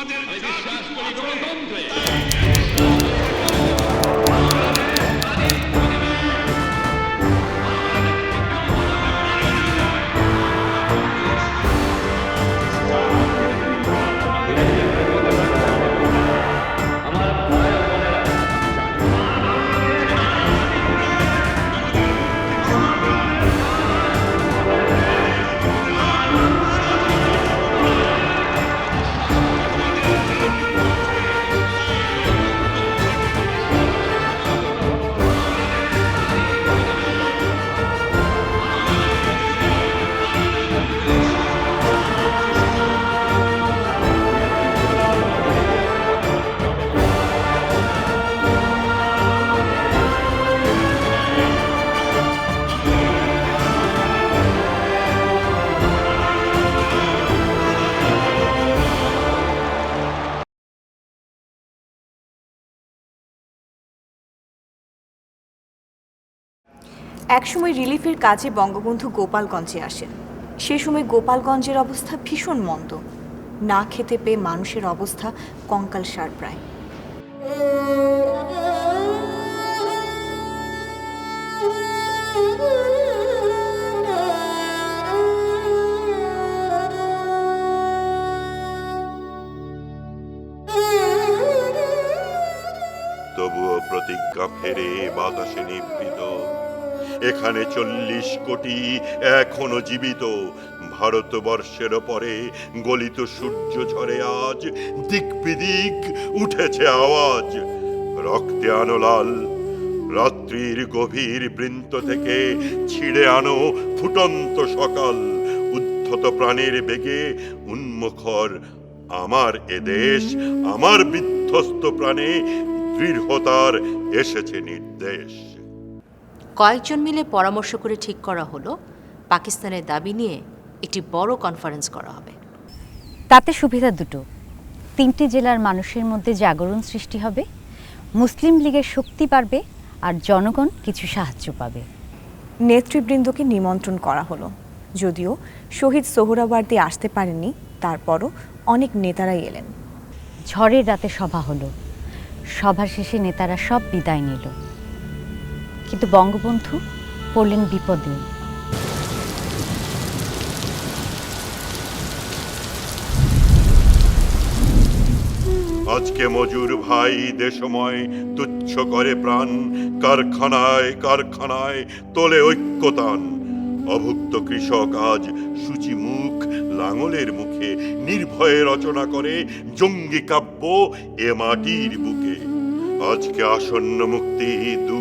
আমাদের আমি যা বিশ্বাস কিছু একসময় রিলিফের কাজে বঙ্গবন্ধু গোপালগঞ্জে আসেন। সে সময় গোপালগঞ্জের অবস্থা ভীষণ মন্দ। না খেতে পেয়ে মানুষের অবস্থা কঙ্কাল সার প্রায়। তবুও প্রতিজ্ঞা ফেরে বাতাসে নিভৃত এখানে চল্লিশ কোটি এখনও জীবিত। ভারতবর্ষের পরে গলিত সূর্য ঝরে আজ দিক বিদিক উঠেছে আওয়াজ। রক্তে আনো লাল, রাত্রির গভীর বৃন্ত থেকে ছিঁড়ে আনো ফুটন্ত সকাল। উদ্ধত প্রাণের বেগে উন্মুখর আমার এদেশ আমার বিধ্বস্ত প্রাণে দৃঢ়তার এসেছে নির্দেশ। কয়েকজন মিলে পরামর্শ করে ঠিক করা হলো পাকিস্তানের দাবি নিয়ে একটি বড় কনফারেন্স করা হবে। তাতে সুবিধা দুটো। তিনটি জেলার মানুষের মধ্যে জাগরণ সৃষ্টি হবে মুসলিম লীগের শক্তি বাড়বে আর জনগণ কিছু সাহায্য পাবে। নেতৃবৃন্দকে নিমন্ত্রণ করা হলো। যদিও শহীদ সোহরাওয়ার্দী আসতে পারেননি তারপরও অনেক নেতারাই এলেন। ঝড়ের রাতে সভা হলো। সভা শেষে নেতারা সব বিদায় নিল। কিন্তু বঙ্গবন্ধু পড়লেন বিপদে। আজকে মজুর ভাই দেশময় তুচ্ছ করে প্রাণ, কারখানায় কারখানায় তোলে ঐক্যতান। অভুক্ত কৃষক আজ সূচি মুখ লাঙলের মুখে, নির্ভয়ে রচনা করে জঙ্গি কাব্য এ মাটির বুকে। আজকে আসন্ন মুক্তি দূর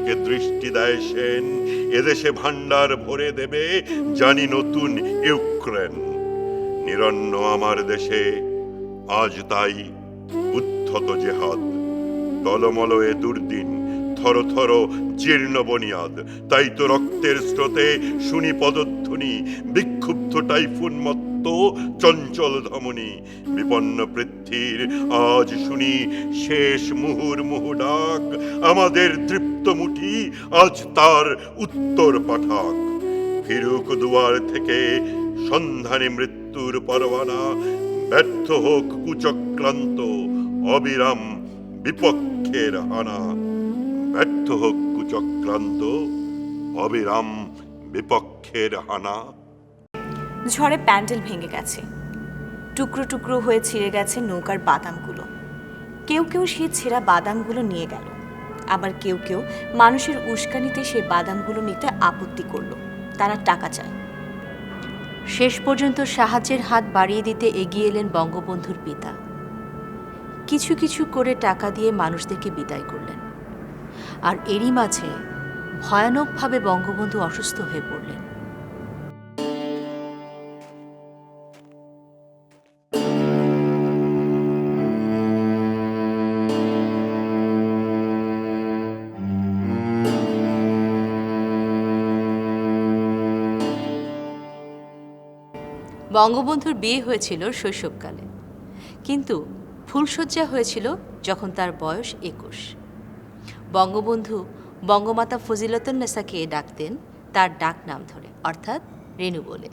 থেকে দৃষ্টি দেয় সেন। এদেশে ভান্ডার ভরে দেবে জানি নতুন ইউক্রেন। নিরন্ন আমার দেশে আজ তাই উদ্ধত জেহাদ। টলমল এ দুর্দিন, থর থর জীর্ণ বনিয়াদ। তাই তো রক্তের স্রোতে শুনি পদধ্বনি, বিক্ষুব্ধ টাইফুন মত্ত চঞ্চল ধমনী, বিপন্ন পৃথ্বীর আজ শুনি শেষ মুহুর মুহু ডাক, আমাদের তৃপ্ত মুঠি আজ তার উত্তর পাঠাক। ফিরুক দুয়ার থেকে সন্ধানে মৃত্যুর পরওয়ানা ব্যর্থ হোক কুচক্রান্ত অবিরাম বিপক্ষের হানা ব্যর্থ হোক কুচক্রান্ত অবিরাম বিপক্ষের হানা ঝড়ে প্যান্ডেল ভেঙে গেছে। টুকরো টুকরো হয়ে ছিঁড়ে গেছে নৌকার বাদামগুলো। কেউ কেউ সেই ছেঁড়া বাদামগুলো নিয়ে গেল। আবার কেউ কেউ মানুষের উস্কানিতে সেই বাদামগুলো নিতে আপত্তি করল। তারা টাকা চায়। শেষ পর্যন্ত সাহায্যের হাত বাড়িয়ে দিতে এগিয়ে এলেন বঙ্গবন্ধুর পিতা। কিছু কিছু করে টাকা দিয়ে মানুষদেরকে বিদায় করলেন। আর এরই মাঝে ভয়ানকভাবে বঙ্গবন্ধু অসুস্থ হয়ে পড়লেন। বঙ্গবন্ধুর বিয়ে হয়েছিল শৈশবকালে। কিন্তু ফুলশয্যা হয়েছিল যখন তার বয়স একুশ। বঙ্গবন্ধু বঙ্গমাতা ফজিলতুন্নেসাকে ডাকতেন, তার ডাক নাম ধরে, অর্থাৎ রেণু বলে।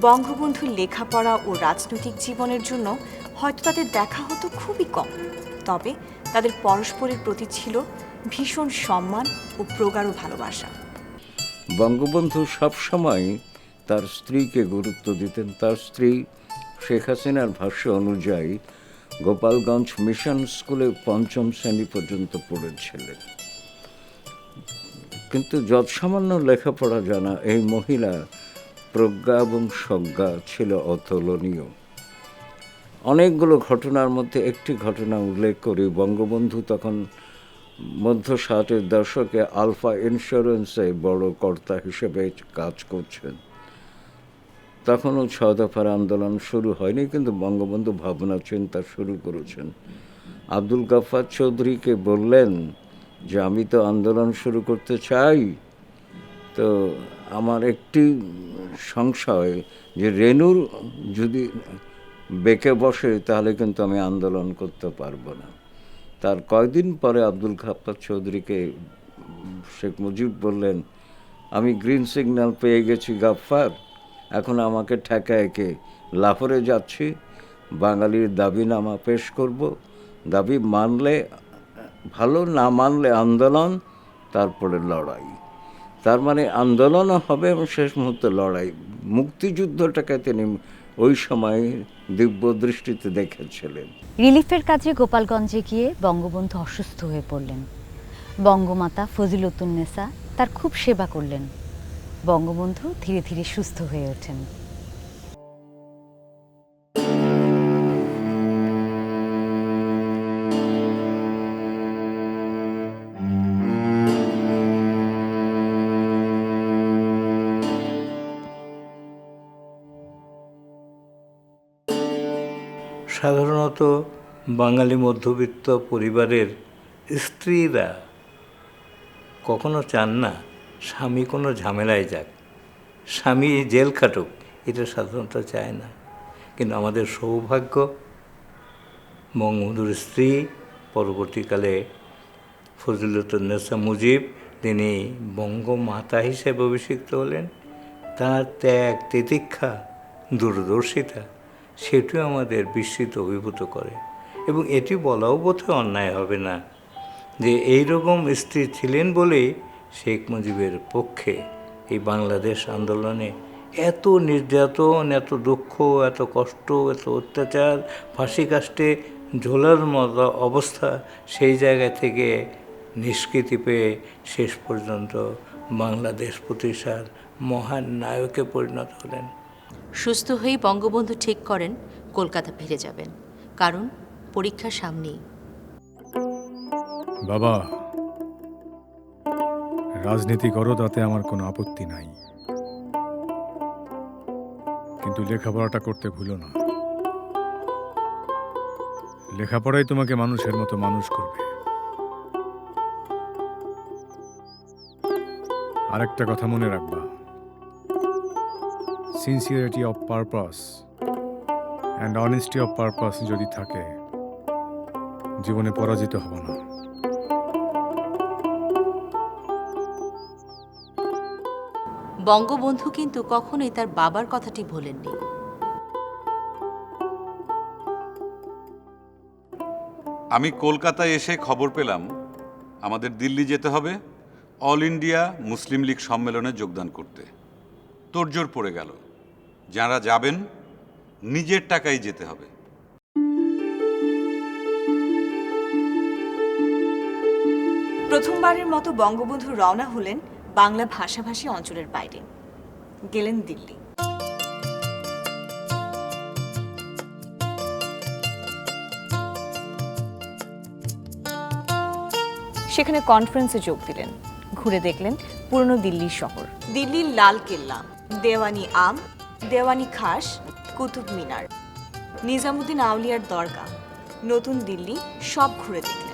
বঙ্গবন্ধুর লেখাপড়া ও রাজনৈতিক জীবনের জন্য হয়তো তাদের দেখা হতো খুবই কম। তবে তাদের পরস্পরের প্রতি ছিল ভীষণ সম্মান ও প্রগাঢ় ভালোবাসা। বঙ্গবন্ধু সবসময় তার স্ত্রীকে গুরুত্ব দিতেন। তার স্ত্রী শেখ হাসিনার ভাষ্য অনুযায়ী গোপালগঞ্জ মিশন স্কুলে পঞ্চম শ্রেণি পর্যন্ত পড়েছিলেন। কিন্তু যৎসামান্য লেখাপড়া জানা এই মহিলা প্রজ্ঞা এবং সজ্ঞা ছিল অতুলনীয়। অনেকগুলো ঘটনার মধ্যে একটি ঘটনা উল্লেখ করি। বঙ্গবন্ধু তখন মধ্য ষাটের দশকে আলফা ইন্স্যুরেন্সে বড় কর্তা হিসেবে কাজ করছেন। তখনও ছ দফার আন্দোলন শুরু হয়নি, কিন্তু বঙ্গবন্ধু ভাবনা চিন্তা শুরু করেছেন। আব্দুল গাফার চৌধুরীকে বললেন যে, আমি তো আন্দোলন শুরু করতে চাই। তো আমার একটি সংশয় যে, রেনুর যদি বেঁকে বসে, তাহলে কিন্তু আমি আন্দোলন করতে পারব না। তার কয়দিন পরে আব্দুল খাপ্পার চৌধুরীকে শেখ মুজিব বললেন, আমি গ্রিন সিগন্যাল পেয়ে গেছি গাফফার, এখন আমাকে ঠেকায় কে? লাহোরে যাচ্ছি, বাঙালির দাবিনামা পেশ করব, দাবি মানলে, ভালো না মানলে আন্দোলন, তারপরে লড়াই। তার মানে আন্দোলনও হবে এবং শেষ মুহূর্তে লড়াই। মুক্তিযুদ্ধটাকে তিনি ওই সময় দিব্য দৃষ্টিতে দেখেছিলেন। রিলিফের কাজে গোপালগঞ্জে গিয়ে বঙ্গবন্ধু অসুস্থ হয়ে পড়লেন। বঙ্গমাতা ফজিলতুন্নেসা তার খুব সেবা করলেন। বঙ্গবন্ধু ধীরে ধীরে সুস্থ হয়ে ওঠেন। সাধারণত বাঙালি মধ্যবিত্ত পরিবারের স্ত্রীরা কখনো চান না স্বামী কোনো ঝামেলায় যাক, স্বামী জেল খাটুক, এটা সাধারণত চায় না। কিন্তু আমাদের সৌভাগ্য বঙ্গবন্ধুর স্ত্রী, পরবর্তীকালে ফজিলতুন্নেসা মুজিব, তিনি বঙ্গমাতা হিসেবে অভিষিক্ত হলেন। তার ত্যাগ তিতিক্ষা দূরদর্শিতা। সেটিও আমাদের বিস্মিত অভিভূত করে। এবং এটি বলাও বোধহয় অন্যায় হবে না যে এই রকম স্ত্রী ছিলেন বলেই শেখ মুজিবের পক্ষে এই বাংলাদেশ আন্দোলনে এত নির্যাতন, এত দুঃখ, এত কষ্ট, এত অত্যাচার, ফাঁসি কাষ্টে ঝোলার মতো অবস্থা সেই জায়গা থেকে নিষ্কৃতি পেয়ে শেষ পর্যন্ত বাংলাদেশ প্রতিষ্ঠার মহান নায়কে পরিণত হলেন। সুস্থ হয়েই বঙ্গবন্ধু ঠিক করেন, কলকাতা ফিরে যাবেন। কারণ পরীক্ষা সামনেই। বাবা, রাজনীতি করো, তাতে আমার কোনো আপত্তি নাই। কিন্তু লেখাপড়াটা করতে ভুলো না। লেখাপড়াই তোমাকে মানুষের মতো মানুষ করবে। আরেকটা কথা মনে রাখবা। Sincerity of purpose and honesty of purpose যদি থাকে জীবনে পরাজিত হব না। বঙ্গবন্ধু কিন্তু কখনোই তার বাবার কথাটি ভোলেননি। আমি কলকাতায় এসে খবর পেলাম আমাদের দিল্লি যেতে হবে অল ইন্ডিয়া মুসলিম লীগ সম্মেলনে যোগদান করতে। তোড়জোড় পড়ে গেল। যারা যাবেন, নিজের টাকায় যেতে হবে। প্রথমবারের মতো বঙ্গবন্ধু রওনা হলেন বাংলা ভাষাভাষী অঞ্চলের বাইরে। গেলেন দিল্লি। সেখানে কনফারেন্সে যোগ দিলেন। ঘুরে দেখলেন পুরনো দিল্লির শহর। দিল্লির লাল কেল্লা, দেওয়ানি আম দেওয়ানি খাস কুতুব মিনার নিজামুদ্দিন আউলিয়ার দরগা নতুন দিল্লি সব ঘুরে দেখলেন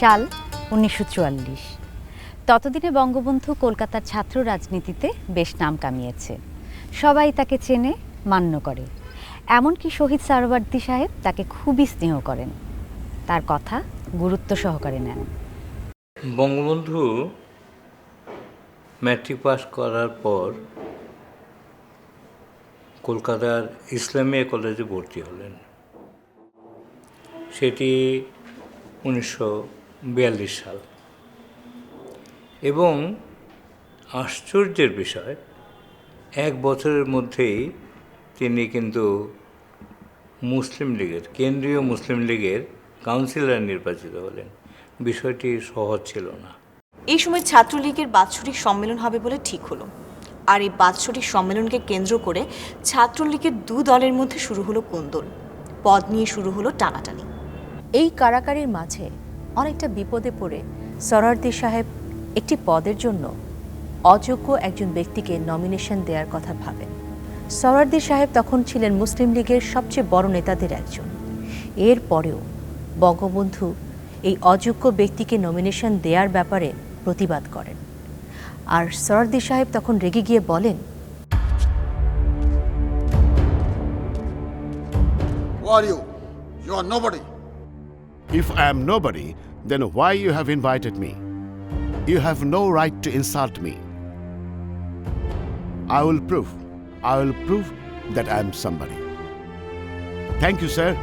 সাল উনিশশো চুয়াল্লিশ। ততদিনে বঙ্গবন্ধু কলকাতার ছাত্র রাজনীতিতে বেশ নাম কামিয়েছে। সবাই তাকে চেনে, মান্য করে। এমনকি শহীদ সারওয়ার্দী সাহেব তাকে খুবই স্নেহ করেন। তার কথা গুরুত্ব সহকারে নেন। বঙ্গবন্ধু ম্যাট্রিক পাস করার পর কলকাতার ইসলামিয়া কলেজে ভর্তি হলেন। সেটি উনিশশো বিয়াল্লিশ সাল। এবং আশ্চর্যের বিষয় এক বছরের মধ্যেই তিনি কিন্তু মুসলিম লীগের কেন্দ্রীয় মুসলিম লীগের কাউন্সিলর নির্বাচিত হলেন। বিষয়টি সহজ ছিল না। এই সময় ছাত্রলীগের বাৎসরিক সম্মেলন হবে বলে ঠিক হলো। আর এই বাৎসরিক সম্মেলনকে কেন্দ্র করে ছাত্রলীগের দু দলের মধ্যে শুরু হলো কোন্দল। পদ নিয়ে শুরু হলো টানাটানি। এই কারাকারির মাঝে অনেকটা বিপদে পড়ে সরারদি সাহেব একটি পদের জন্য অযোগ্য একজন ব্যক্তিকে নমিনেশন দেওয়ার কথা ভাবেন সরারদি সাহেব তখন ছিলেন মুসলিম লীগের সবচেয়ে বড় নেতাদের একজন এর পরেও বঙ্গবন্ধু এই অযোগ্য ব্যক্তিকে নমিনেশন দেওয়ার ব্যাপারে প্রতিবাদ করেন আর সরারদি সাহেব তখন রেগে গিয়ে বলেন Who are you? You are nobody. If I am nobody, then why you have invited me? You have no right to insult me. I will prove, I will prove that I am somebody. Thank you, sir.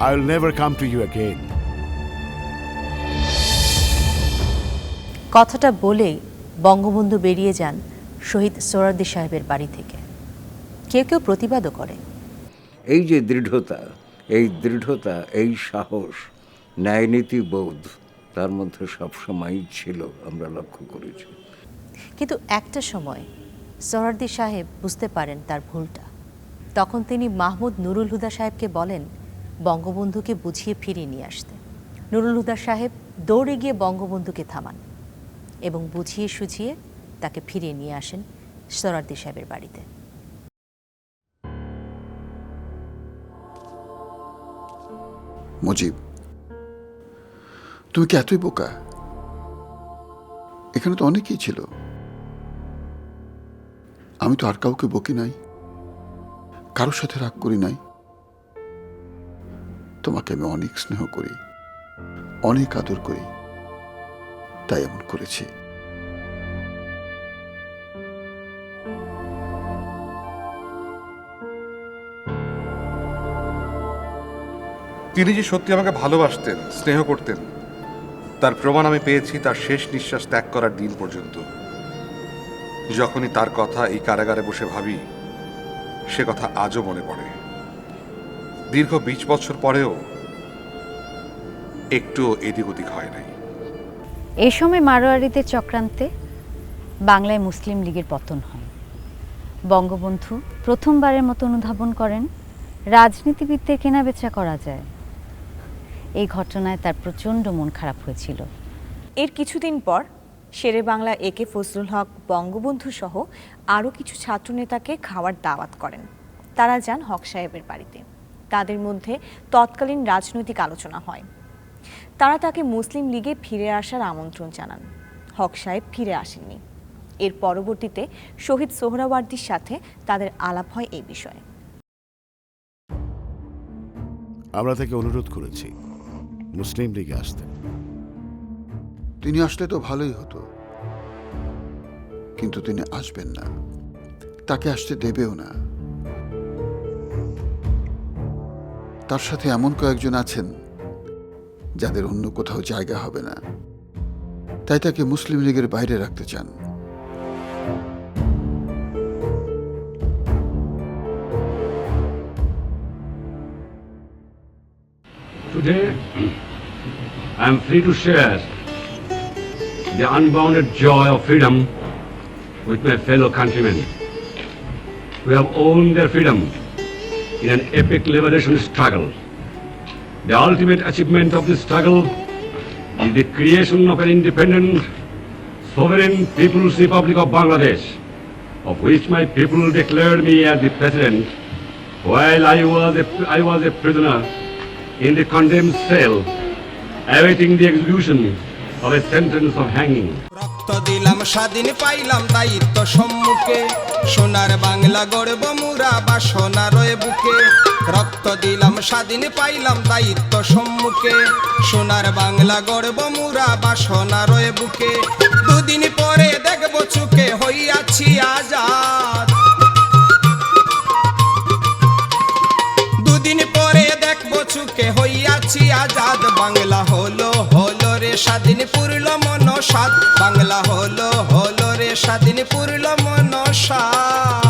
I will never come to you again. কথাটা বলেই বঙ্গবন্ধু বেরিয়ে যান শহীদ সোহরাদ্দি সাহেবের বাড়ি থেকে কেউ কেউ প্রতিবাদও করে এই যে দৃঢ়তা এই দৃঢ়তা এই সাহস ন্যায়নীতি বোধ তার মধ্যে সবসময়ই ছিল আমরা লক্ষ্য করেছি। কিন্তু একটা সময় সোহরার্দি সাহেব বুঝতে পারেন তার ভুলটা। তখন তিনি মাহমুদ নুরুল হুদা সাহেবকে বলেন বঙ্গবন্ধুকে বুঝিয়ে ফিরিয়ে নিয়ে আসতে। নুরুল হুদা সাহেব দৌড়ে গিয়ে বঙ্গবন্ধুকে থামান এবং বুঝিয়ে সুঝিয়ে তাকে ফিরিয়ে নিয়ে আসেন সোহরার্দি সাহেবের বাড়িতে। মুজিব তুমি কি এতই বোকা? এখানে তো অনেকেই ছিল। আমি তো আর কাউকে বকি নাই। কারোর সাথে রাগ করি নাই। তোমাকে আমি অনেক স্নেহ করি। অনেক আদর করি। তাই এমন করেছি। তিনি যে সত্যি আমাকে ভালোবাসতেন, স্নেহ করতেন তার প্রমাণ আমি পেয়েছি, তার শেষ নিঃশ্বাস ত্যাগ করার দিন পর্যন্ত। যখনই তার কথা এই কারাগারে বসে ভাবি, সে কথা আজও মনে পড়ে। দীর্ঘ বিশ বছর পরেও একটু এদিক ওদিক হয় নাই। এই সময় মারোয়ারিদের চক্রান্তে বাংলায় মুসলিম লীগের পতন হয়। বঙ্গবন্ধু প্রথমবারের মতো অনুধাবন করেন, রাজনীতিবিদদের কেনাবেচা করা যায়। এই ঘটনায় তার প্রচণ্ড মন খারাপ হয়েছিল। এর কিছুদিন পর শেরে বাংলা এ কে ফজলুল হক বঙ্গবন্ধু সহ আরও কিছু ছাত্রনেতাকে খাওয়ার দাওয়াত করেন। তারা যান হক সাহেবের বাড়িতে। তাদের মধ্যে তৎকালীন রাজনৈতিক আলোচনা হয়। তারা তাকে মুসলিম লীগে ফিরে আসার আমন্ত্রণ জানান। হক সাহেব ফিরে আসেননি। এর পরবর্তীতে শহীদ সোহরাওয়ার্দির সাথে তাদের আলাপ হয় এই বিষয়ে। আমরা তাকে অনুরোধ করেছি। মুসলিম লীগে আসতেন। তিনি আসলে তো ভালোই হতো। কিন্তু তিনি আসবেন না। তাকে আসতে দেবেও না। তার সাথে এমন কয়েকজন আছেন যাদের অন্য কোথাও জায়গা হবে না। তাই তাকে মুসলিম লীগের বাইরে রাখতে চান। Today, I am free to share the unbounded joy of freedom with my fellow countrymen who have owned their freedom in an epic liberation struggle. The ultimate achievement of this struggle is the creation of an independent, sovereign People's Republic of Bangladesh, of which my people declared me as the president while I was a, I was a prisoner in the condemned cell, awaiting the execution of a sentence of hanging. দিলাম, স্বাধীন পাইলাম দায়িত্ব সম্মুখে। সোনার বাংলা গড়ব মুরা বা সোনার বুকে। রক্ত দিলাম, স্বাধীন পাইলাম দায়িত্ব সম্মুখে। সোনার বাংলা গড়ব মুরা বা সোনার বুকে। দুদিন পরে দেখব চুকে হইয়াছি আজাদ। হইয়াছি আজাদ, বাংলা হলো হলো রে স্বাধীন পুরল মনসাদ। বাংলা হলো হলো রে স্বাধীন পুরল মন সাদ